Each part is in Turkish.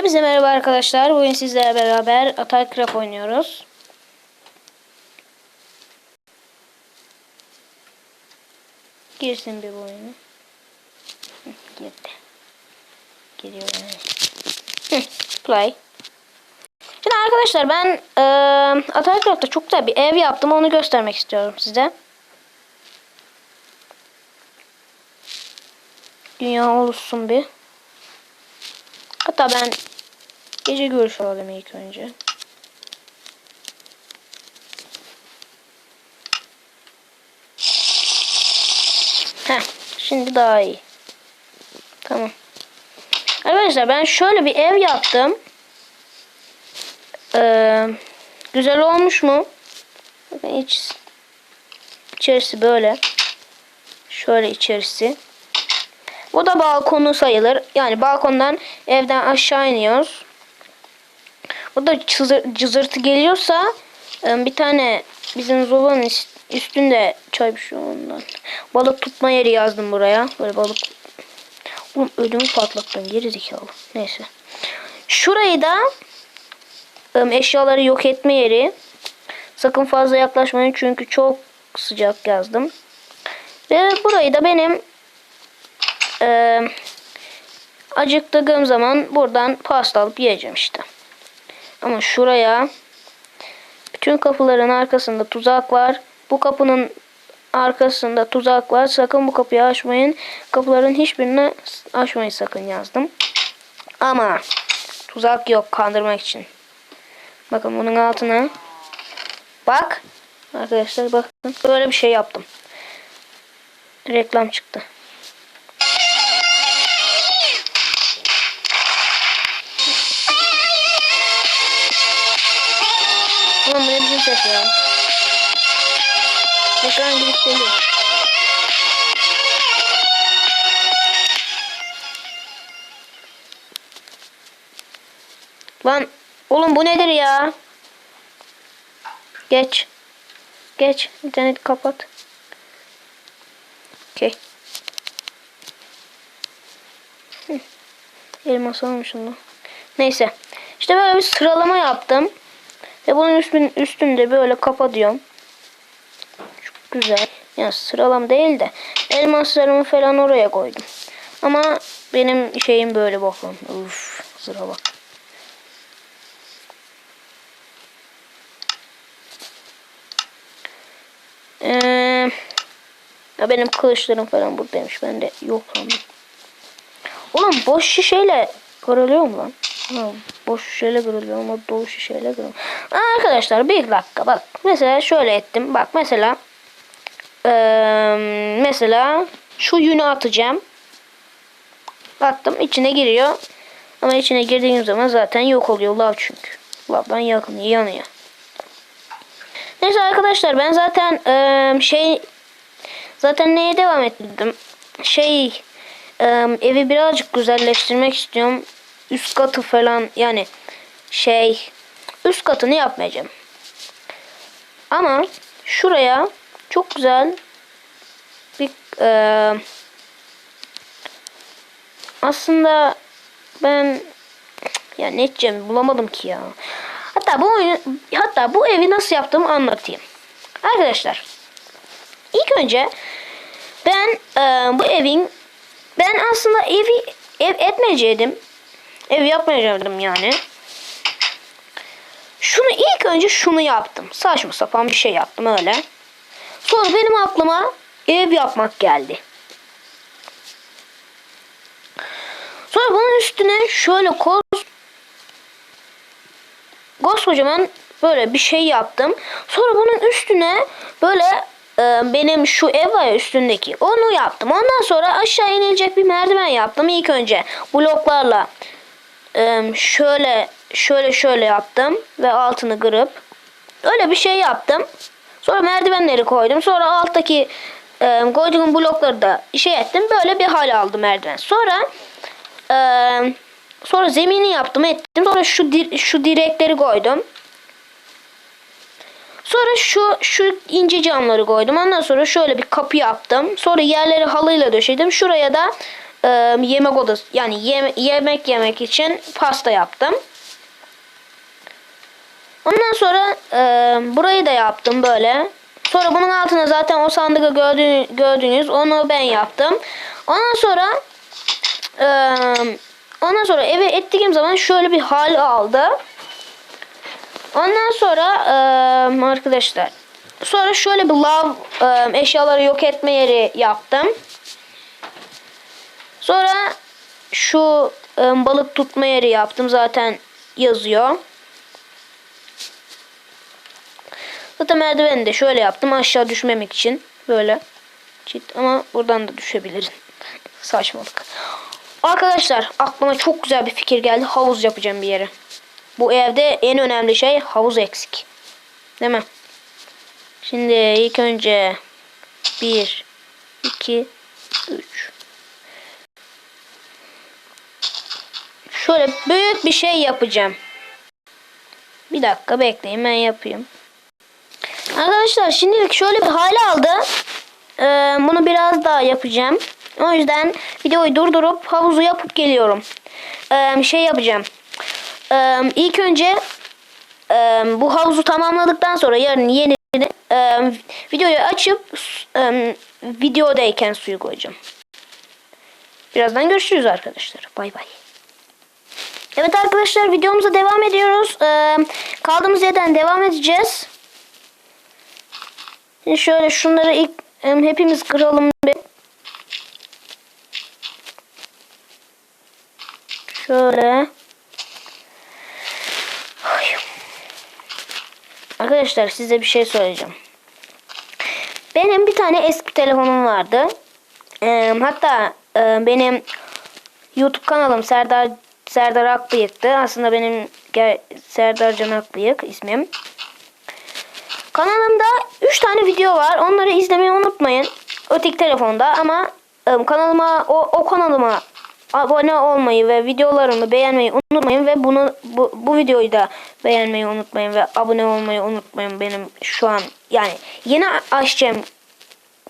Hepinize merhaba arkadaşlar. Bugün sizlerle beraber Atarcraft oynuyoruz. Girsin bir bu oyunu. Girdi. Giriyor yani. Play. Şimdi arkadaşlar ben e, Atarcraft'ta çok güzel bir ev yaptım. Onu göstermek istiyorum size. Dünya oluşsun bir. Hatta ben gece görüş alayım ilk önce. Heh, şimdi daha iyi. Tamam. Arkadaşlar ben şöyle bir ev yaptım. Ee, güzel olmuş mu? Bakın iç, içerisi böyle. Şöyle içerisi. Bu da balkonu sayılır. Yani balkondan evden aşağı iniyoruz. Bu da çızır, cızırtı geliyorsa e, bir tane bizim zobanın üst- üstünde çay bir şey ondan. Balık tutma yeri yazdım buraya. Böyle balık. Oğlum ödümü patlattım geri zekalı. Neyse. Şurayı da e, eşyaları yok etme yeri. Sakın fazla yaklaşmayın çünkü çok sıcak yazdım. Ve burayı da benim ee, acıktığım zaman buradan pasta alıp yiyeceğim işte. Ama şuraya bütün kapıların arkasında tuzak var. Bu kapının arkasında tuzak var. Sakın bu kapıyı açmayın. Kapıların hiçbirini açmayın sakın yazdım. Ama tuzak yok kandırmak için. Bakın bunun altına bak arkadaşlar bakın böyle bir şey yaptım. Reklam çıktı. Ulan bu ne biçim ses ya? Ekran gidip geliyor. Lan oğlum bu nedir ya? Geç. Geç. İnterneti kapat. Okey. Elmas almışım lan. Neyse. İşte böyle bir sıralama yaptım. Ve bunun üstün, üstünde böyle kapatıyorum. Çok güzel. Yani sıralam değil de elmaslarımı falan oraya koydum. Ama benim şeyim böyle bakın. Uf, sıra bak. Ee, ya benim kılıçlarım falan buradaymış. Ben de yok sandım. Oğlum boş şişeyle kırılıyor mu lan? Ha, boş şişeyle kırılıyor ama dolu şişeyle kırılıyor. Arkadaşlar bir dakika bak. Mesela şöyle ettim. Bak mesela eee, mesela şu yünü atacağım. Attım içine giriyor. Ama içine girdiğim zaman zaten yok oluyor lav çünkü. Lavdan yakın yanıyor. Neyse arkadaşlar ben zaten eee, şey zaten neye devam ettirdim? Şey eee, evi birazcık güzelleştirmek istiyorum. Üst katı falan yani şey üst katını yapmayacağım. Ama şuraya çok güzel bir eee, aslında ben ya ne edeceğim bulamadım ki ya. Hatta bu oyunu, hatta bu evi nasıl yaptığımı anlatayım. Arkadaşlar ilk önce ben eee, bu evin ben aslında evi ev etmeyecektim. Ev yapmayacaktım yani. Şunu ilk önce şunu yaptım. Saçma sapan bir şey yaptım öyle. Sonra benim aklıma ev yapmak geldi. Sonra bunun üstüne şöyle koz koskocaman böyle bir şey yaptım. Sonra bunun üstüne böyle e, benim şu ev var ya üstündeki onu yaptım. Ondan sonra aşağı inilecek bir merdiven yaptım ilk önce bloklarla şöyle şöyle şöyle yaptım ve altını kırıp öyle bir şey yaptım. Sonra merdivenleri koydum. Sonra alttaki koyduğum blokları da şey ettim. Böyle bir hal aldı merdiven. Sonra sonra zemini yaptım ettim. Sonra şu şu direkleri koydum. Sonra şu şu ince camları koydum. Ondan sonra şöyle bir kapı yaptım. Sonra yerleri halıyla döşedim. Şuraya da e, yemek odası yani yeme- yemek yemek için pasta yaptım. Ondan sonra e, burayı da yaptım böyle. Sonra bunun altına zaten o sandığı gördüğünüz, gördüğünüz onu ben yaptım. Ondan sonra e, ondan sonra eve ettiğim zaman şöyle bir hal aldı. Ondan sonra e, arkadaşlar sonra şöyle bir lav e, eşyaları yok etme yeri yaptım. Sonra şu e, balık tutma yeri yaptım zaten yazıyor. Zaten merdiveni de şöyle yaptım aşağı düşmemek için. Böyle. Çit ama buradan da düşebilirim. Saçmalık. Arkadaşlar aklıma çok güzel bir fikir geldi. Havuz yapacağım bir yere. Bu evde en önemli şey havuz eksik. Değil mi? Şimdi ilk önce 1 2 3 Şöyle büyük bir şey yapacağım. Bir dakika bekleyin ben yapayım. Arkadaşlar şimdilik şöyle bir hale aldı. Ee, bunu biraz daha yapacağım. O yüzden videoyu durdurup havuzu yapıp geliyorum. Ee, şey yapacağım. Ee, ilk önce e, bu havuzu tamamladıktan sonra yarın yeni e, videoyu açıp e, videodayken suyu koyacağım. Birazdan görüşürüz arkadaşlar. Bay bay. Evet arkadaşlar videomuza devam ediyoruz. Ee, kaldığımız yerden devam edeceğiz. Şimdi şöyle şunları ilk hepimiz kıralım bir. Şöyle. Arkadaşlar size bir şey söyleyeceğim. Benim bir tane eski telefonum vardı. Ee, hatta e, benim YouTube kanalım Serdar Serdar Akbıyık'tı. Aslında benim Serdar Can Akbıyık ismim. Kanalımda 3 tane video var. Onları izlemeyi unutmayın. Öteki telefonda ama e, kanalıma o, o kanalıma abone olmayı ve videolarımı beğenmeyi unutmayın ve bunu bu, bu videoyu da beğenmeyi unutmayın ve abone olmayı unutmayın. Benim şu an yani yeni açacağım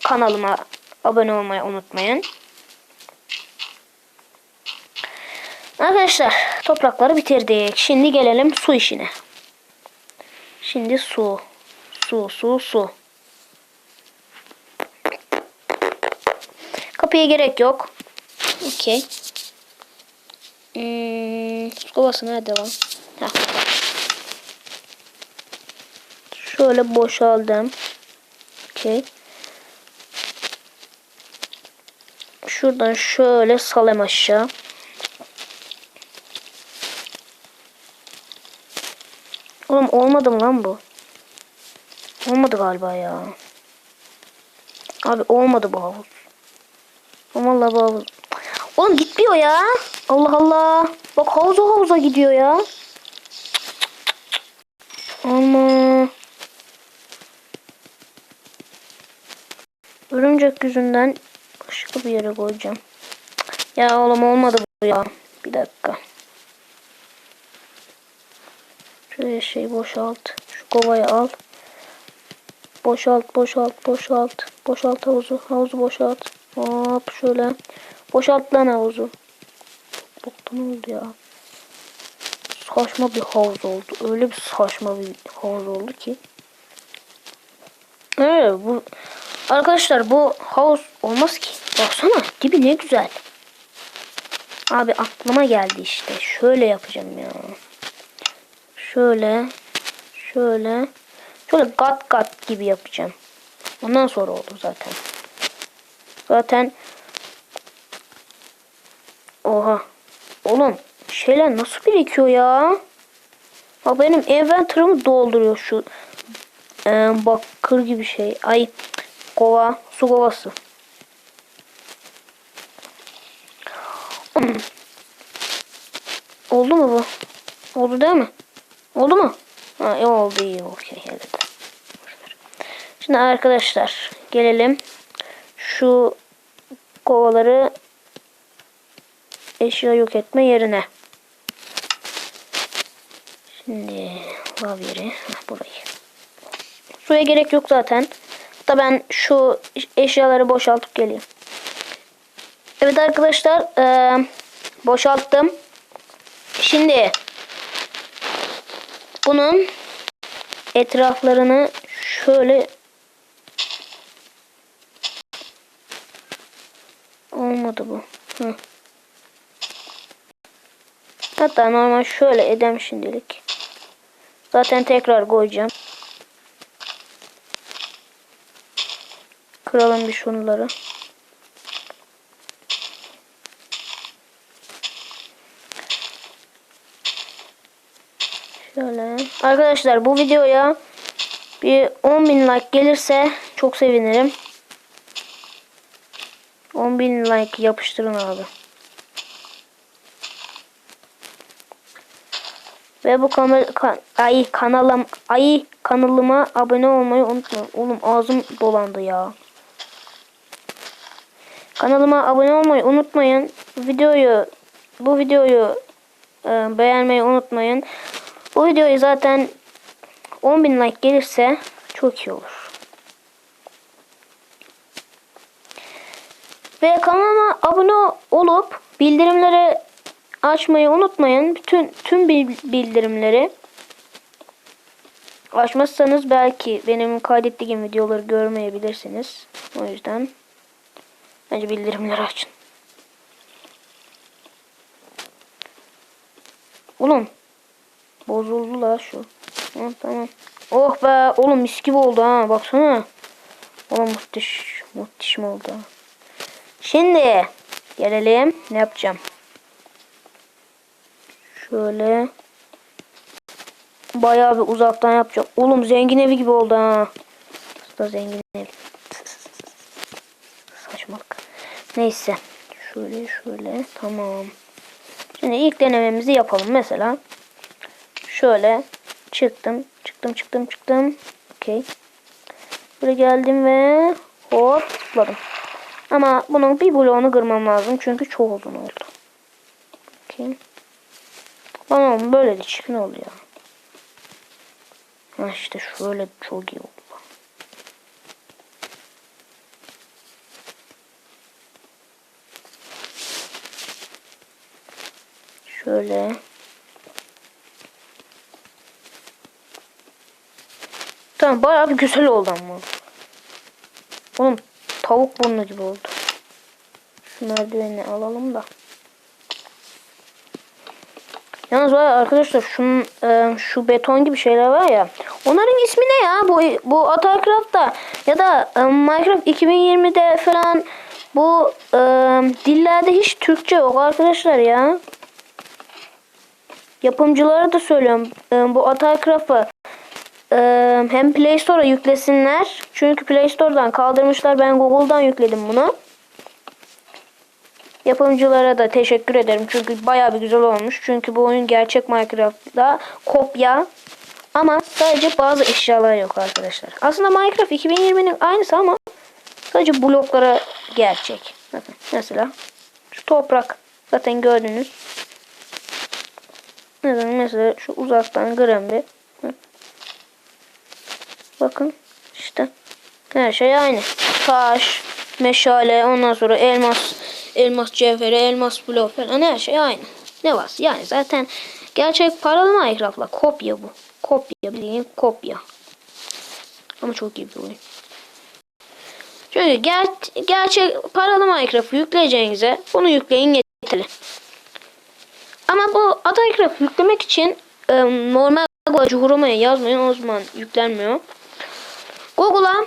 kanalıma abone olmayı unutmayın. Arkadaşlar toprakları bitirdik. Şimdi gelelim su işine. Şimdi su. Su, su, su. Kapıya gerek yok. Okey. Hmm, kovası nerede lan? Heh. Şöyle boşaldım. Okey. Şuradan şöyle salem aşağı. Oğlum olmadı mı lan bu? Olmadı galiba ya. Abi olmadı bu havuz. Vallahi bu havuz. Oğlum gitmiyor ya. Allah Allah. Bak havuza havuza gidiyor ya. Ama. Örümcek yüzünden başka bir yere koyacağım. Ya oğlum olmadı bu ya. Bir dakika. Şuraya şey boşalt. Şu kovayı al. Boşalt, boşalt, boşalt. Boşalt havuzu. Havuzu boşalt. Hop şöyle. Boşalt lan havuzu. Boktan oldu ya. Saçma bir havuz oldu. Öyle bir saçma bir havuz oldu ki. Evet bu arkadaşlar bu havuz olmaz ki. Baksana dibi ne güzel. Abi aklıma geldi işte. Şöyle yapacağım ya. Şöyle. Şöyle. Şöyle kat kat gibi yapacağım. Ondan sonra oldu zaten. Zaten Oha. Oğlum şeyler nasıl birikiyor ya? Ha benim inventory'ımı dolduruyor şu e, bakır gibi şey. Ay kova, su kovası. Hmm. Oldu mu bu? Oldu değil mi? Oldu mu? Ha, iyi oldu iyi okey. Şimdi arkadaşlar gelelim şu kovaları eşya yok etme yerine. Şimdi lav yeri burayı. Suya gerek yok zaten. Da ben şu eşyaları boşaltıp geleyim. Evet arkadaşlar eee, boşalttım. Şimdi bunun etraflarını şöyle olmadı bu. Hı. Hatta normal şöyle edem şimdilik. Zaten tekrar koyacağım. Kıralım bir şunları. Şöyle. Arkadaşlar bu videoya bir 10.000 like gelirse çok sevinirim. 10.000 like yapıştırın abi. Ve bu kanal kan, ay kanalım ay kanalıma abone olmayı unutmayın. Oğlum ağzım dolandı ya. Kanalıma abone olmayı unutmayın. Videoyu bu videoyu e, beğenmeyi unutmayın. Bu videoyu zaten 10.000 like gelirse çok iyi olur. Ve kanalıma abone olup bildirimleri açmayı unutmayın. Bütün tüm bil- bildirimleri açmazsanız belki benim kaydettiğim videoları görmeyebilirsiniz. O yüzden bence bildirimleri açın. Oğlum bozuldu la şu. Ha, tamam. Oh be oğlum mis gibi oldu ha baksana. Oğlum muhteş, muhteşem oldu. Şimdi gelelim ne yapacağım. Şöyle bayağı bir uzaktan yapacağım. Oğlum zengin evi gibi oldu ha. Aslında zengin evi. Saçmalık. Neyse. Şöyle şöyle tamam. Şimdi ilk denememizi yapalım. Mesela şöyle çıktım. Çıktım çıktım çıktım. Okey. Buraya geldim ve hop zıpladım. Ama bunun bir bloğunu kırmam lazım. Çünkü çok uzun oldu. Okey. Oğlum böyle de çirkin oldu ya. Ha işte şöyle çok iyi oldu. Şöyle. Tamam bayağı güzel oldu ama. Oğlum tavuk burnu gibi oldu. Şu merdiveni alalım da. Yalnız var arkadaşlar şunun e, şu beton gibi şeyler var ya. Onların ismi ne ya? Bu bu Atacraft'ta ya da e, Minecraft 2020'de falan bu e, dillerde hiç Türkçe yok arkadaşlar ya. Yapımcılara da söylüyorum. E, bu Atacraft'ı e, hem Play Store'a yüklesinler. Çünkü Play Store'dan kaldırmışlar. Ben Google'dan yükledim bunu. Yapımcılara da teşekkür ederim. Çünkü bayağı bir güzel olmuş. Çünkü bu oyun gerçek Minecraft'da kopya. Ama sadece bazı eşyalar yok arkadaşlar. Aslında Minecraft 2020'nin aynısı ama sadece bloklara gerçek. Bakın mesela şu toprak zaten gördünüz. Mesela, şu uzaktan bir. Bakın işte her şey aynı. Taş, meşale, ondan sonra elmas, elmas cevheri, elmas blok falan her şey aynı. Ne var? Yani zaten gerçek paralı Minecraft'la kopya bu. Kopya bildiğin kopya. Ama çok iyi bir oyun. Çünkü ger gerçek paralı Minecraft'ı yükleyeceğinize bunu yükleyin yeterli. Ama bu Minecraft yüklemek için e, normal Google Chrome'ya yazmayın o zaman yüklenmiyor. Google'a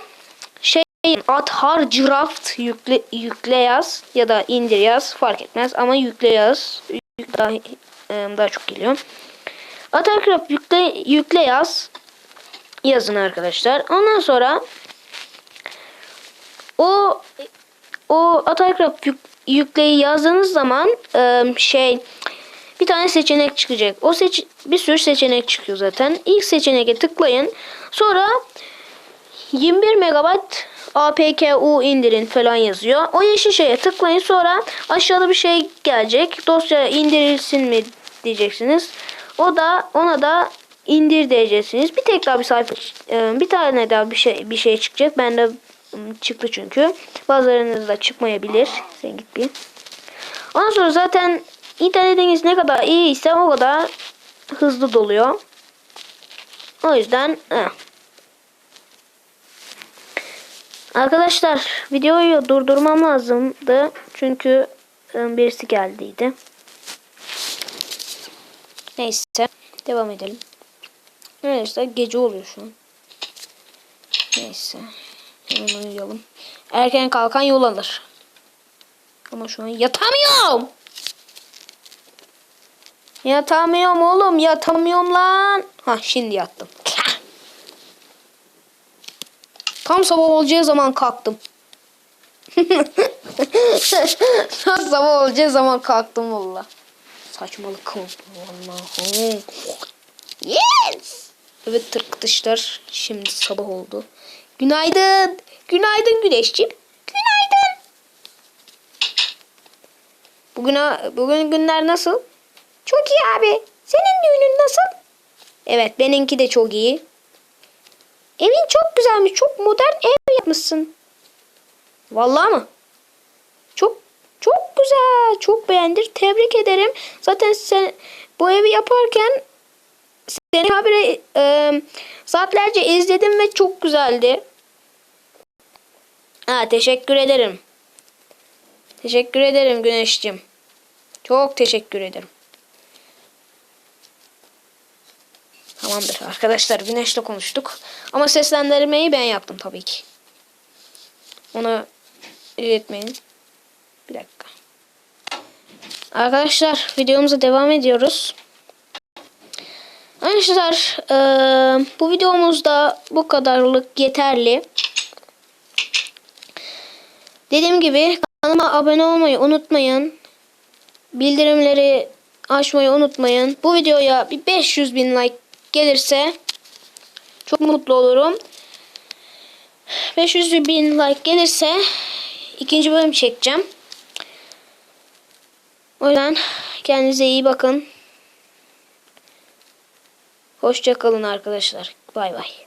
şey Athar Draft yükle, yükle yaz ya da indir yaz fark etmez ama yükle yaz Yük- daha, e, daha çok geliyor. Atacraft yükle, yükle yaz yazın arkadaşlar. Ondan sonra o o Atacraft yük, yükleyi yazdığınız zaman e, şey bir tane seçenek çıkacak. O seç bir sürü seçenek çıkıyor zaten. İlk seçeneğe tıklayın. Sonra 21 megabayt APKU indirin falan yazıyor. O yeşil şeye tıklayın sonra aşağıda bir şey gelecek. Dosya indirilsin mi diyeceksiniz. O da ona da indir diyeceksiniz. Bir tek daha bir sayfa e, bir tane daha bir şey bir şey çıkacak. Bende ım, çıktı çünkü. Bazılarınızda çıkmayabilir. Sen git bir. Ondan sonra zaten internetiniz ne kadar iyi ise o kadar hızlı doluyor. O yüzden eh. Arkadaşlar videoyu durdurmam lazımdı. Çünkü e, birisi geldiydi. Neyse devam edelim. Neyse gece oluyor şu an. Neyse. Hemen uyuyalım. Erken kalkan yol alır. Ama şu an yatamıyorum. Yatamıyorum oğlum. Yatamıyorum lan. Ha şimdi yattım. Tam sabah olacağı zaman kalktım. Tam sabah olacağı zaman kalktım valla. Saçmalık oldu. Yes. Evet tıkışlar. Şimdi sabah oldu. Günaydın. Günaydın güneşciğim. Günaydın. Bugün, bugün günler nasıl? Çok iyi abi. Senin düğünün nasıl? Evet benimki de çok iyi. Evin çok güzelmiş. Çok modern ev yapmışsın. Vallahi mı? Çok çok güzel. Çok beğendir. Tebrik ederim. Zaten sen bu evi yaparken seni habire e, saatlerce izledim ve çok güzeldi. Ha, teşekkür ederim. Teşekkür ederim Güneşciğim. Çok teşekkür ederim. Tamamdır arkadaşlar Güneş'le konuştuk. Ama seslendirmeyi ben yaptım tabii ki. Onu iletmeyin. Bir dakika. Arkadaşlar videomuza devam ediyoruz. Arkadaşlar eee, bu videomuzda bu kadarlık yeterli. Dediğim gibi kanalıma abone olmayı unutmayın. Bildirimleri açmayı unutmayın. Bu videoya bir 500 bin like gelirse çok mutlu olurum. 500 bin like gelirse ikinci bölüm çekeceğim. O yüzden kendinize iyi bakın. Hoşça kalın arkadaşlar. Bay bay.